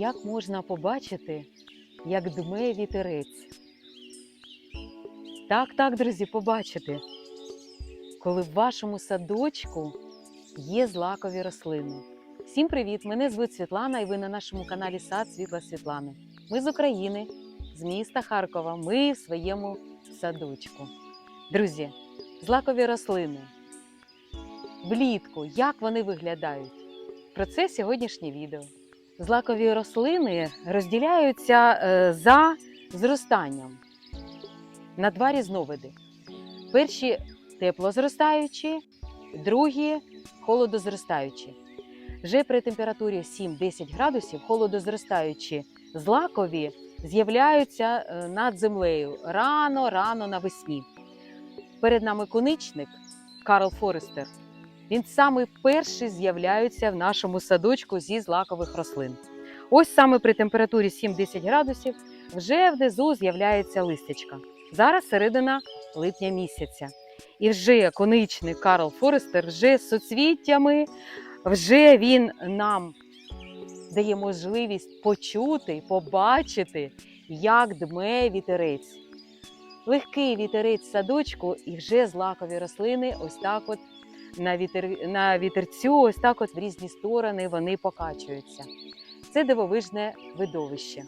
як можна побачити, як дме вітерець. Так, так, друзі, побачите, коли в вашому садочку є злакові рослини. Всім привіт! Мене звуть Світлана, і ви на нашому каналі Сад Світла Світлани. Ми з України, з міста Харкова. Ми в своєму садочку. Друзі, злакові рослини. Влітку, як вони виглядають? Про це сьогоднішнє відео. Злакові рослини розділяються е, за зростанням на два різновиди. Перші теплозростаючі, другі холодозростаючі. Вже при температурі 7-10 градусів холодозростаючі злакові з'являються е, над землею рано-рано навесні. Перед нами коничник Карл Форестер. Він саме перший з'являється в нашому садочку зі злакових рослин. Ось саме при температурі 7-10 градусів вже внизу з'являється листячка. Зараз середина липня місяця. І вже коничний Карл Форестер вже з соцвіттями, вже він нам дає можливість почути, побачити, як дме вітерець. Легкий вітерець садочку і вже злакові рослини ось так от на, вітер... на вітерцю, ось так от в різні сторони вони покачуються. Це дивовижне видовище.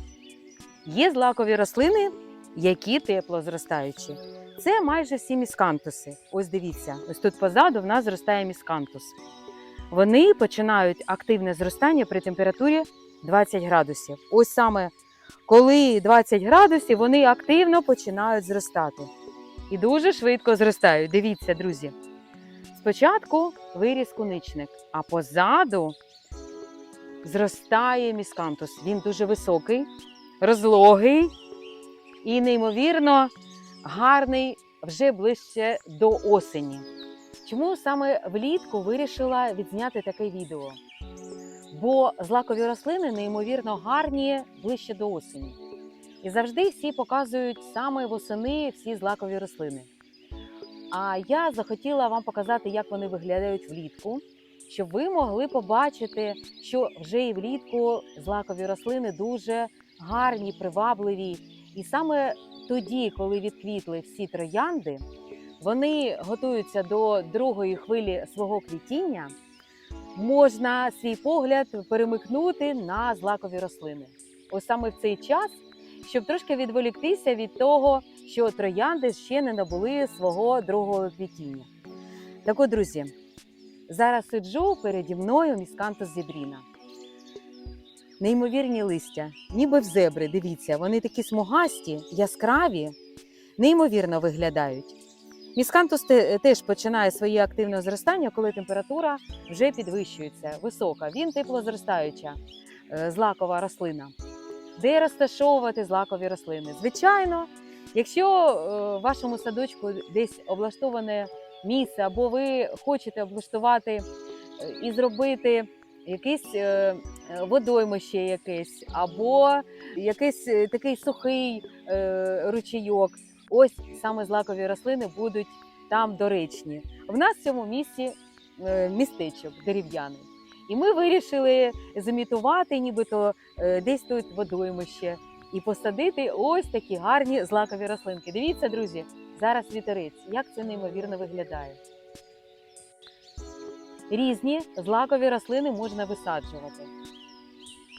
Є злакові рослини, які теплозростаючі. Це майже всі міскантуси. Ось дивіться, ось тут позаду в нас зростає міскантус. Вони починають активне зростання при температурі 20 градусів. Ось саме коли 20 градусів, вони активно починають зростати. І дуже швидко зростають. Дивіться, друзі. Спочатку виріс куничник, а позаду зростає міскантус. Він дуже високий, розлогий і неймовірно гарний вже ближче до осені. Чому саме влітку вирішила відзняти таке відео? Бо злакові рослини неймовірно гарні ближче до осені. І завжди всі показують саме восени всі злакові рослини. А я захотіла вам показати, як вони виглядають влітку, щоб ви могли побачити, що вже і влітку злакові рослини дуже гарні, привабливі. І саме тоді, коли відквітли всі троянди, вони готуються до другої хвилі свого квітіння, можна свій погляд перемикнути на злакові рослини. Ось саме в цей час, щоб трошки відволіктися від того, що троянди ще не набули свого другого квітіння. Так от, друзі, зараз сиджу переді мною міскантус зібріна. Неймовірні листя, ніби в зебри, дивіться, вони такі смугасті, яскраві, неймовірно виглядають. Міскантус теж починає своє активне зростання, коли температура вже підвищується, висока. Він теплозростаюча е, злакова рослина. Де розташовувати злакові рослини? Звичайно, якщо е, в вашому садочку десь облаштоване місце, або ви хочете облаштувати е, і зробити якесь е, водоймище якесь, або якийсь такий сухий ручейок, ось саме злакові рослини будуть там доречні. В нас в цьому місці містечок дерев'яний. І ми вирішили зімітувати, нібито десь тут водоймище, і посадити ось такі гарні злакові рослинки. Дивіться, друзі, зараз вітерець, як це неймовірно виглядає. Різні злакові рослини можна висаджувати.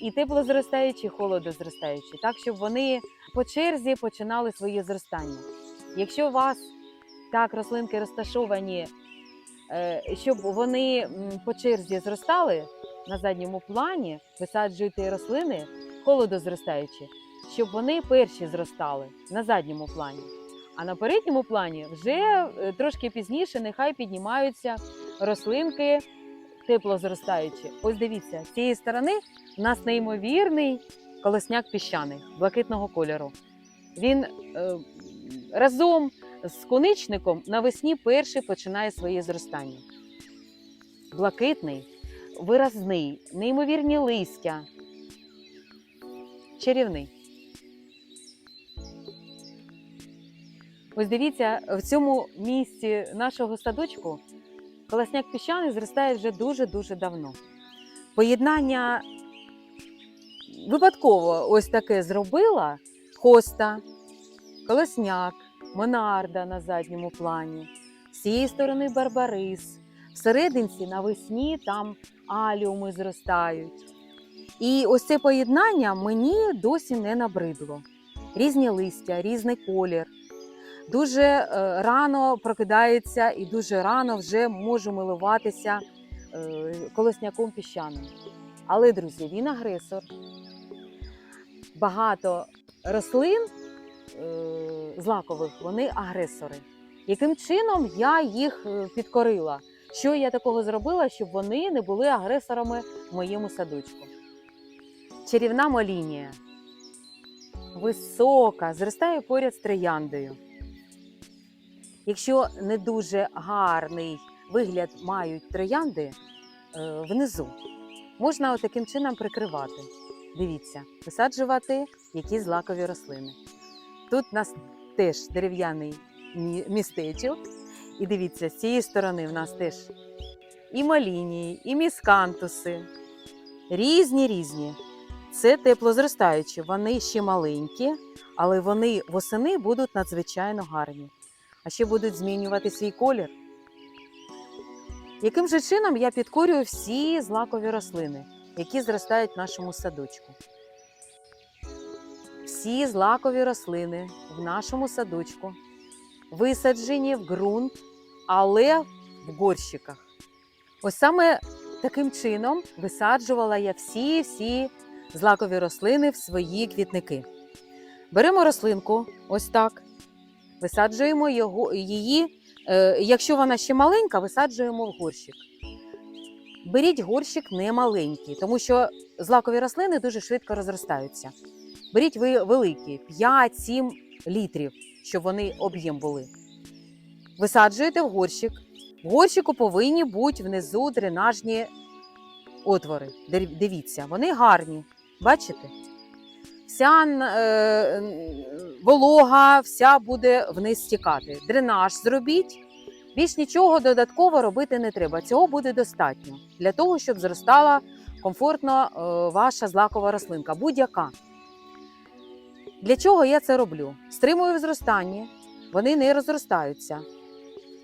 І теплозростаючі, і холодозростаючі, так щоб вони по черзі починали своє зростання. Якщо у вас так рослинки розташовані, е, щоб вони по черзі зростали на задньому плані, висаджуйте рослини холодозростаючі, щоб вони перші зростали на задньому плані. А на передньому плані вже е, трошки пізніше нехай піднімаються рослинки теплозростаючі. Ось дивіться, з цієї сторони у нас неймовірний колосняк піщаний блакитного кольору. Він е, разом з коничником навесні перший починає своє зростання. Блакитний, виразний, неймовірні листя, чарівний. Ось дивіться, в цьому місці нашого садочку колосняк піщаний зростає вже дуже-дуже давно. Поєднання випадково ось таке зробила хоста, колосняк, монарда на задньому плані, з цієї сторони барбарис, всерединці навесні там аліуми зростають. І ось це поєднання мені досі не набридло. Різні листя, різний колір. Дуже е, рано прокидається і дуже рано вже можу милуватися е, колосняком піщаним. Але, друзі, він агресор. Багато рослин е, злакових, вони агресори. Яким чином я їх підкорила? Що я такого зробила, щоб вони не були агресорами в моєму садочку? Чарівна молінія. Висока, зростає поряд з трояндою. Якщо не дуже гарний вигляд мають троянди е, внизу, можна таким чином прикривати. Дивіться, висаджувати які злакові рослини. Тут у нас теж дерев'яний містечок. І дивіться, з цієї сторони в нас теж і малінії, і міскантуси. Різні різні. Це теплозростаючі, вони ще маленькі, але вони восени будуть надзвичайно гарні. А ще будуть змінювати свій колір. Яким же чином я підкорюю всі злакові рослини, які зростають в нашому садочку? Всі злакові рослини в нашому садочку висаджені в ґрунт, але в горщиках. Ось саме таким чином висаджувала я всі-всі злакові рослини в свої квітники. Беремо рослинку, ось так, висаджуємо його, її. Е, якщо вона ще маленька, висаджуємо в горщик. Беріть горщик не маленький, тому що злакові рослини дуже швидко розростаються. Беріть ви великі 5-7 літрів, щоб вони об'єм були. Висаджуєте в горщик. В горщику повинні бути внизу дренажні отвори. Дивіться, вони гарні. Бачите? Вся е, волога, вся буде вниз стікати. Дренаж зробіть. Більш нічого додатково робити не треба. Цього буде достатньо для того, щоб зростала комфортно е, ваша злакова рослинка, будь-яка. Для чого я це роблю? Стримую в зростанні, вони не розростаються.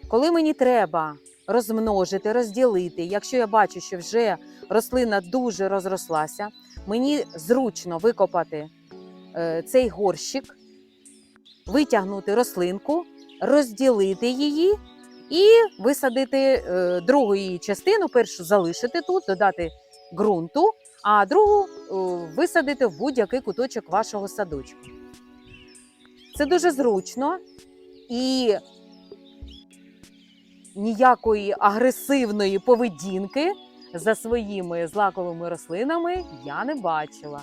Коли мені треба розмножити, розділити, якщо я бачу, що вже рослина дуже розрослася, мені зручно викопати цей горщик, витягнути рослинку, розділити її і висадити е, другу її частину, першу залишити тут, додати ґрунту, а другу е, висадити в будь-який куточок вашого садочку. Це дуже зручно і ніякої агресивної поведінки за своїми злаковими рослинами я не бачила.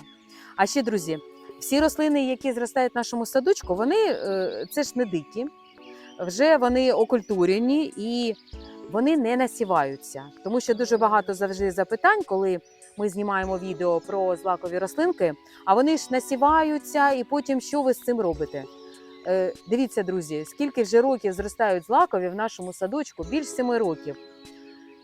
А ще, друзі, всі рослини, які зростають в нашому садочку, вони е, це ж не дикі, вже вони окультурені і вони не насіваються. Тому що дуже багато завжди запитань, коли ми знімаємо відео про злакові рослинки, а вони ж насіваються, і потім що ви з цим робите? Е, Дивіться, друзі, скільки вже років зростають злакові в нашому садочку, більш семи років.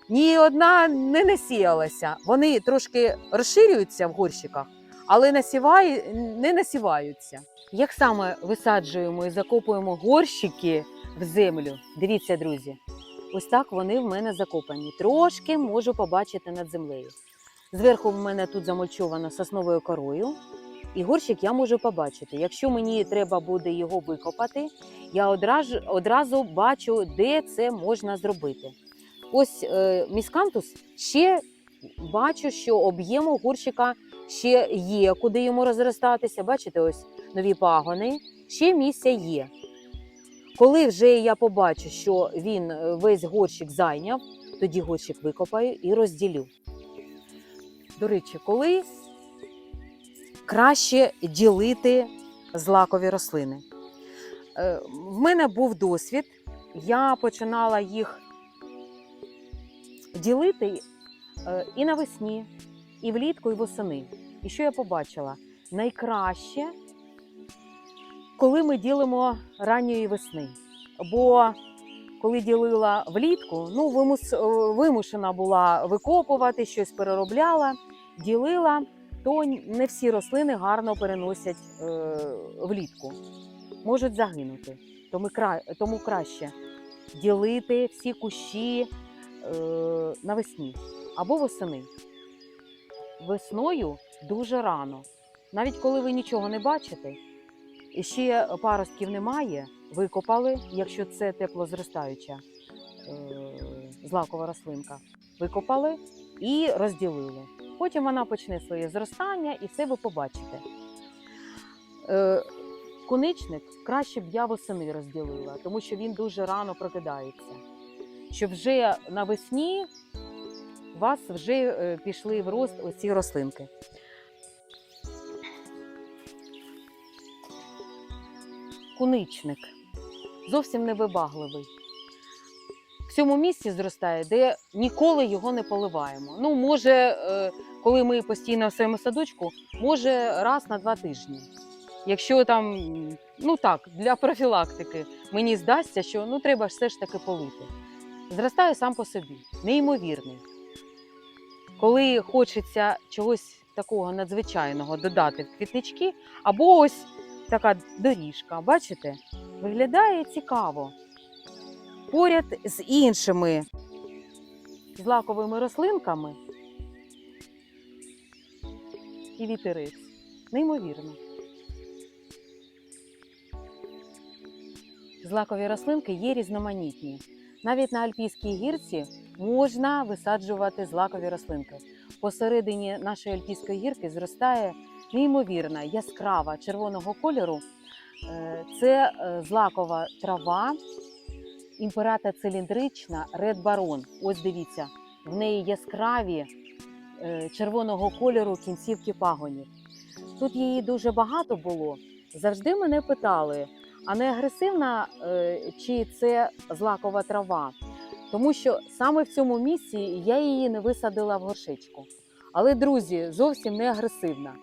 Ні одна не насіялася. Вони трошки розширюються в горщиках, але насіває, не насіваються. Як саме висаджуємо і закопуємо горщики в землю? Дивіться, друзі, ось так вони в мене закопані. Трошки можу побачити над землею. Зверху в мене тут замульчовано сосновою корою, і горщик я можу побачити. Якщо мені треба буде його викопати, я одразу, одразу бачу, де це можна зробити. Ось е, міскантус ще бачу, що об'єму горщика ще є, куди йому розростатися. Бачите, ось нові пагони, ще місця є. Коли вже я побачу, що він е, весь горщик зайняв, тоді горщик викопаю і розділю. До речі, коли краще ділити злакові рослини. Е, В мене був досвід, я починала їх ділити е, і навесні, і влітку, і восени. І що я побачила? Найкраще, коли ми ділимо ранньої весни. Бо коли ділила влітку, ну е, вимушена була викопувати, щось переробляла, ділила. то не всі рослини гарно переносять е, влітку, можуть загинути. Тому, кра... Тому краще ділити всі кущі е, навесні або восени. Весною дуже рано. Навіть коли ви нічого не бачите, і ще паростків немає, викопали, якщо це теплозростаюча е, злакова рослинка, викопали і розділили. Потім вона почне своє зростання і все ви побачите. Е, Куничник краще б я восени розділила, тому що він дуже рано прокидається. Щоб вже навесні у вас вже е, пішли в рост оці рослинки. Куничник зовсім невибагливий. В цьому місці зростає, де ніколи його не поливаємо. Ну, може, е, коли ми постійно в своєму садочку, може раз на два тижні. Якщо там, ну так, для профілактики мені здасться, що ну треба все ж таки полити. Зростає сам по собі, неймовірний. Коли хочеться чогось такого надзвичайного додати в квітнички, або ось така доріжка, бачите, виглядає цікаво. Поряд з іншими злаковими рослинками і вітерець. Неймовірно. Злакові рослинки є різноманітні. Навіть на Альпійській гірці можна висаджувати злакові рослинки. Посередині нашої альпійської гірки зростає неймовірна яскрава червоного кольору. Е, Це е, злакова трава, імперата циліндрична Ред Барон. Ось дивіться, в неї яскраві е, червоного кольору кінцівки пагонів. Тут її дуже багато було. Завжди мене питали, а не агресивна чи це злакова трава? Тому що саме в цьому місці я її не висадила в горшечку. Але, друзі, зовсім не агресивна.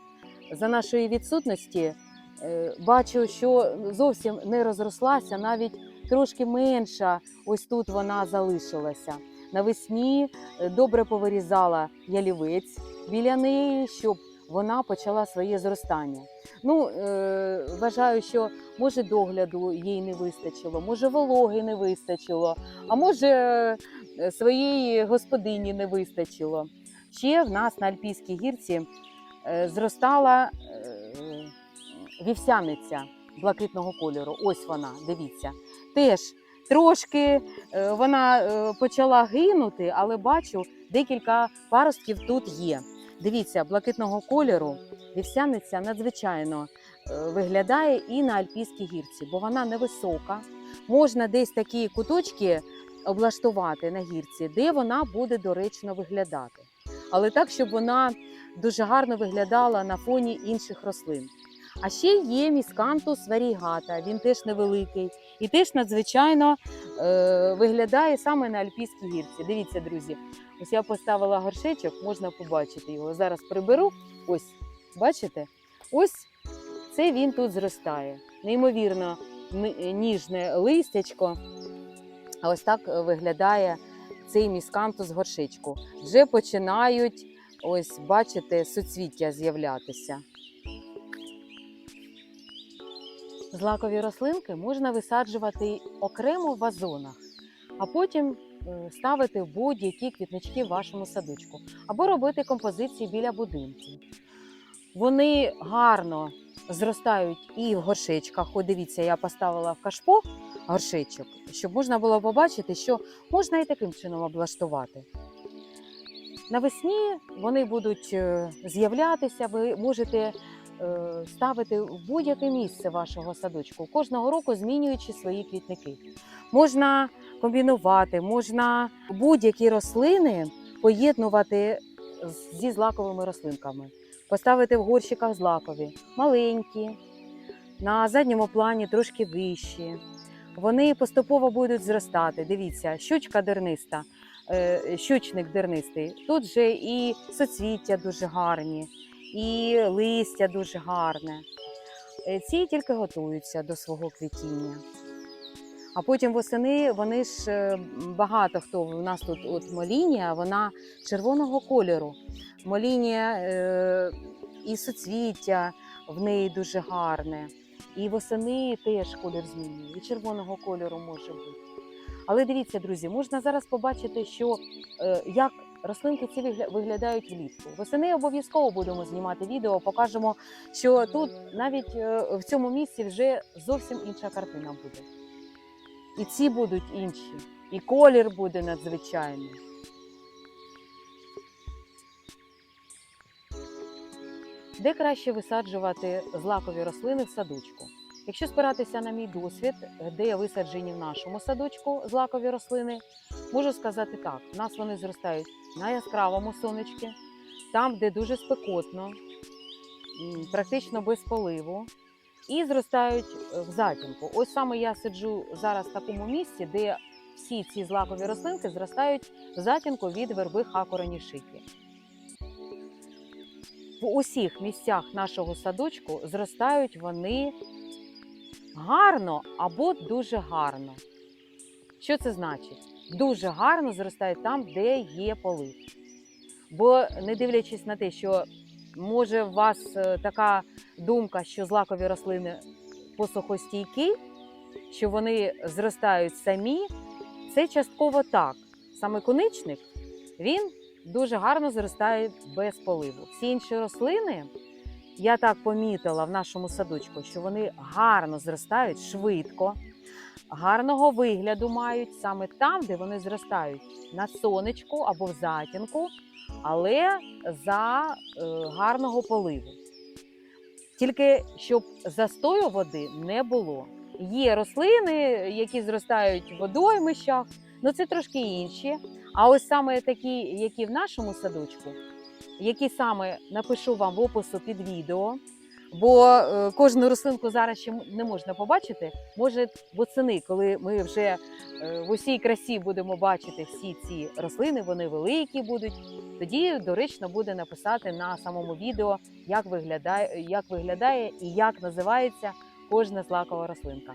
За нашої відсутності е, бачу, що зовсім не розрослася, навіть трошки менша. Ось тут вона залишилася. Навесні е, добре повирізала ялівець біля неї, щоб вона почала своє зростання. Ну, е, вважаю, що може догляду їй не вистачило, може вологи не вистачило, а може своєї господині не вистачило. Ще в нас на Альпійській гірці зростала е, вівсяниця блакитного кольору. Ось вона, дивіться. Теж трошки е, вона е, почала гинути, але бачу, декілька паростків тут є. Дивіться, блакитного кольору вівсяниця надзвичайно е, виглядає і на Альпійській гірці, бо вона невисока. Можна десь такі куточки облаштувати на гірці, де вона буде доречно виглядати. Але так, щоб вона дуже гарно виглядала на фоні інших рослин. А ще є міскантус варігата, він теж невеликий і теж надзвичайно е, виглядає саме на Альпійській гірці. Дивіться, друзі, ось я поставила горшечок, можна побачити його. Зараз приберу. Ось, бачите? Ось це він тут зростає. Неймовірно ніжне листячко. А ось так е, виглядає цей міскантус горшечку. Вже починають, ось бачите, суцвіття з'являтися. Злакові рослинки можна висаджувати окремо в вазонах, а потім е, ставити будь-які квітнички в вашому садочку, або робити композиції біля будинків. Вони гарно зростають і в горшечках. От дивіться, я поставила в кашпо горшечок, щоб можна було побачити, що можна і таким чином облаштувати. Навесні вони будуть е, з'являтися, ви можете е, ставити в будь-яке місце вашого садочку, кожного року змінюючи свої квітники. Можна комбінувати, можна будь-які рослини поєднувати зі злаковими рослинками. Поставити в горщиках злакові, маленькі, на задньому плані трошки вищі. Вони поступово будуть зростати. Дивіться, щучка дерниста, щучник дернистий. Тут же і соцвіття дуже гарні, і листя дуже гарне. Е, Ці тільки готуються до свого квітіння. А потім восени вони ж е, багато хто у нас тут от молінія, вона червоного кольору. Молінія е, і суцвіття в неї дуже гарне, і восени теж колір змінює, і червоного кольору може бути. Але дивіться, друзі, можна зараз побачити, що е, як рослинки ці виглядають влітку. Восени обов'язково будемо знімати відео, покажемо, що тут навіть е, в цьому місці вже зовсім інша картина буде. І ці будуть інші, і колір буде надзвичайний. Де краще висаджувати злакові рослини в садочку? Якщо спиратися на мій досвід, де я висаджені в нашому садочку злакові рослини, можу сказати так: в нас вони зростають на яскравому сонечку, там, де дуже спекотно, практично без поливу, і зростають е, в затінку. Ось саме я сиджу зараз в такому місці, де всі ці злакові рослинки зростають в затінку від верби хакуранішики. В усіх місцях нашого садочку зростають вони гарно або дуже гарно. Що це значить? Дуже гарно зростають там, де є полив. Бо не дивлячись на те, що може у вас е, така думка, що злакові рослини посухостійкі, що вони зростають самі, це частково так. Саме коничник він дуже гарно зростає без поливу. Всі інші рослини, я так помітила в нашому садочку, що вони гарно зростають швидко, гарного вигляду мають саме там, де вони зростають на сонечку або в затінку, але за е, гарного поливу. Тільки щоб застою води не було. Є рослини, які зростають в водоймищах, ну це трошки інші. А ось саме такі, які в нашому садочку, які саме напишу вам в опису під відео, бо е, кожну рослинку зараз ще не можна побачити. Може, восени, коли ми вже е, в усій красі будемо бачити всі ці рослини, вони великі будуть. Тоді доречно буде написати на самому відео, як виглядає, як виглядає і як називається кожна злакова рослинка.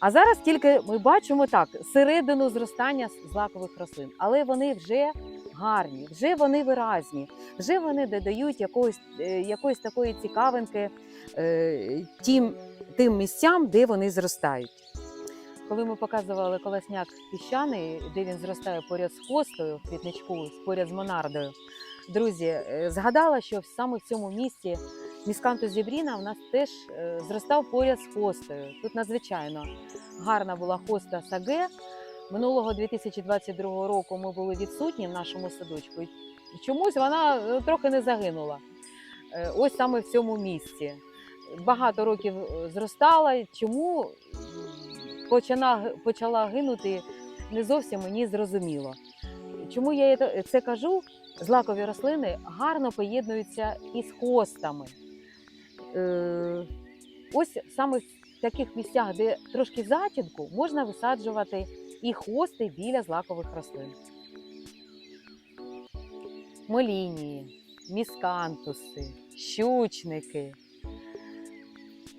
А зараз тільки ми бачимо так середину зростання злакових рослин, але вони вже гарні, вже вони виразні, вже вони додають якоїсь, е, якоїсь такої цікавинки е, тим, тим місцям, де вони зростають. Коли ми показували колесняк піщаний, де він зростає поряд з хостою в квітничку, поряд з монардою, друзі, е, згадала, що саме в цьому місці місканту зібріна в нас теж зростав поряд з хостою. Тут надзвичайно гарна була хоста саге. Минулого 2022 року ми були відсутні в нашому садочку. І чомусь вона е, трохи не загинула. Е, Ось саме в цьому місці. Багато років е, зростала. Чому почала, почала гинути, не зовсім мені зрозуміло. Чому я це- кажу? Злакові рослини гарно поєднуються із хостами. Ось саме в таких місцях, де трошки затінку, можна висаджувати і хости біля злакових рослин. Молінії, міскантуси, щучники,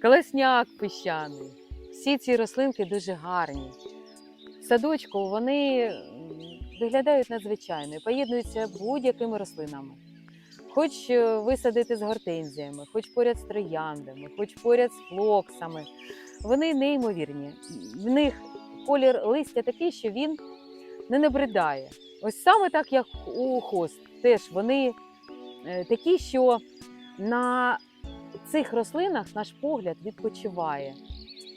колесняк піщаний. Всі ці рослинки дуже гарні. Садочку вони виглядають надзвичайно, і поєднуються будь-якими рослинами. Хоч е, висадити з гортензіями, хоч поряд з трояндами, хоч поряд з флоксами. Вони неймовірні. В них колір листя такий, що він не набридає. Ось саме так, як у хост. Теж вони е, такі, що на цих рослинах наш погляд відпочиває.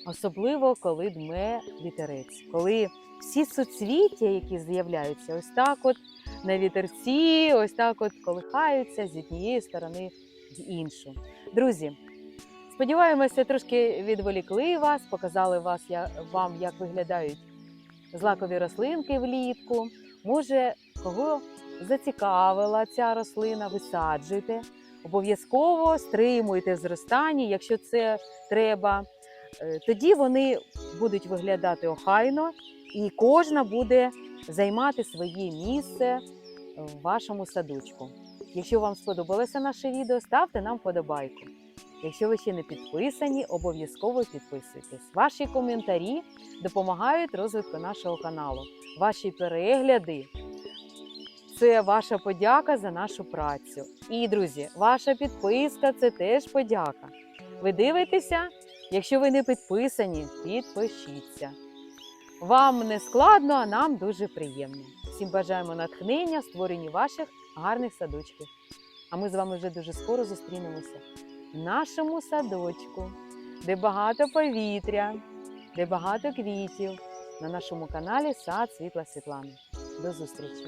Особливо, коли дме вітерець, коли всі суцвіття, які з'являються, ось так от на вітерці, ось так от колихаються з однієї сторони в іншу. Друзі, сподіваємося, трошки відволікли вас, показали вас, я, вам, як виглядають злакові рослинки влітку. Може, кого зацікавила ця рослина, висаджуйте. Обов'язково стримуйте в зростанні, якщо це треба. Е, Тоді вони будуть виглядати охайно, і кожна буде займати своє місце в вашому садочку. Якщо вам сподобалося наше відео, ставте нам вподобайку. Якщо ви ще не підписані, обов'язково підписуйтесь. Ваші коментарі допомагають розвитку нашого каналу. Ваші перегляди це ваша подяка за нашу працю. І, друзі, ваша підписка це теж подяка. Ви дивитеся? Якщо ви не підписані, підпишіться. Вам не складно, а нам дуже приємно. Всім бажаємо натхнення створенні ваших гарних садочків. А ми з вами вже дуже скоро зустрінемося в нашому садочку, де багато повітря, де багато квітів на нашому каналі Сад Світла Світлани. До зустрічі!